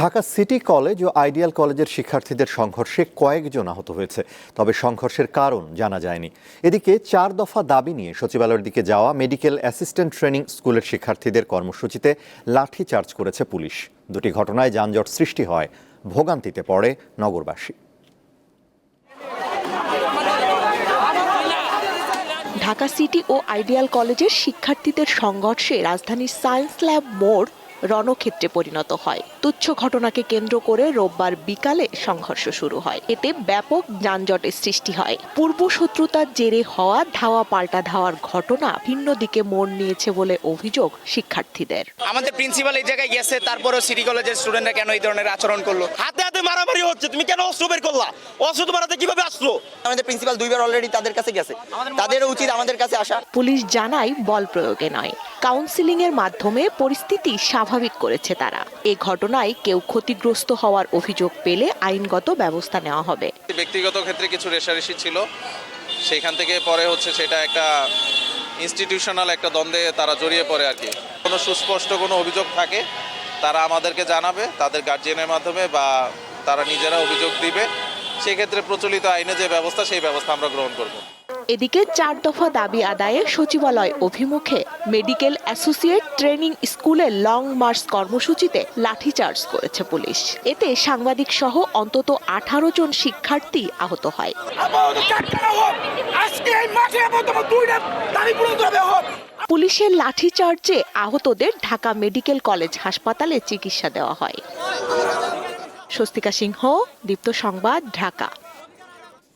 Dhaka city college ও ideal কলেজের শিক্ষার্থীদের সংঘর্ষে কয়েকজন আহত হয়েছে, তবে সংঘর্ষের কারণ জানা যায়নি। এদিকে চার দফা দাবি নিয়ে সচিবালয়ের দিকে যাওয়া মেডিকেল অ্যাসিস্ট্যান্ট ট্রেনিং স্কুলের শিক্ষার্থীদের কর্মসূচিতে লাঠিচার্জ করেছে পুলিশ। দুটি ঘটনায় যানজট সৃষ্টি হয়। ভোগান্তিতে পড়ে নগরবাসী। ঢাকা সিটি ও আইডিয়াল কলেজের শিক্ষার্থীদের সংঘর্ষে রাজধানীর সায়েন্স ল্যাব মোড় রণক্ষেত্রে পরিণত হয়। তুচ্ছ ঘটনাকে কেন্দ্র করে রোববার বিকালে সংঘর্ষ শুরু হয়। এতে ব্যাপক যানজটের সৃষ্টি হয়। পূর্ব শত্রুতার জেরে হওয়া ধাওয়া পাল্টা ধাওয়ার ঘটনা ভিন্ন দিকে মোড় নিয়েছে বলে অভিযোগ শিক্ষার্থীদের। আমাদের প্রিন্সিপাল এই জায়গায় গেছে তারপরেও সিটি কলেজের স্টুডেন্টরা কেন এই ধরনের আচরণ করল? হাতে হাতে মারামারি হচ্ছে তুমি কেন অস্ত্র বের করলা? অস্ত্র তোমার হাতে কীভাবে আসলো আমাদের প্রিন্সিপাল দুইবার অলরেডি তাদের কাছে গেছে। তাদেরও উচিত আমাদের কাছে আসা। পুলিশ জানায় বল প্রয়োগে নয়। কাউন্সিলিং এর মাধ্যমে পরিস্থিতি স্বাভাবিক করেছে তারা। এ ঘটনায় কেউ ক্ষতিগ্রস্ত হওয়ার অভিযোগ পেলে আইনগত ব্যবস্থা নেওয়া হবে। ব্যক্তিগত ক্ষেত্রে কিছু রেশারেশি ছিল। সেখান থেকে পরে হচ্ছে সেটা একটা ইনস্টিটিউশনাল একটা দ্বন্দ্বে তারা জড়িয়ে পড়ে আর কি। কোনো সুস্পষ্ট কোনো অভিযোগ থাকে, তারা আমাদেরকে জানাবে, তাদের গার্জিয়ানের মাধ্যমে বা তারা নিজেরা অভিযোগ দিবে। সেক্ষেত্রে প্রচলিত আইনে যে ব্যবস্থা, সেই ব্যবস্থা আমরা গ্রহণ করব। এদিকে চার দফা দাবি আদায়ে সচিবালয় অভিমুখে মেডিকেল অ্যাসোসিয়েট ট্রেনিং স্কুলে লং মার্চ কর্মসূচিতে লাঠিচার্জ করেছে পুলিশ। এতে সাংবাদিক সহ অন্তত আঠারো জন শিক্ষার্থী আহত হয়। পুলিশের লাঠিচার্জে আহতদের ঢাকা মেডিকেল কলেজ হাসপাতালে চিকিৎসা দেওয়া হয়। স্বস্তিকা সিংহ দীপ্ত সংবাদ ঢাকা।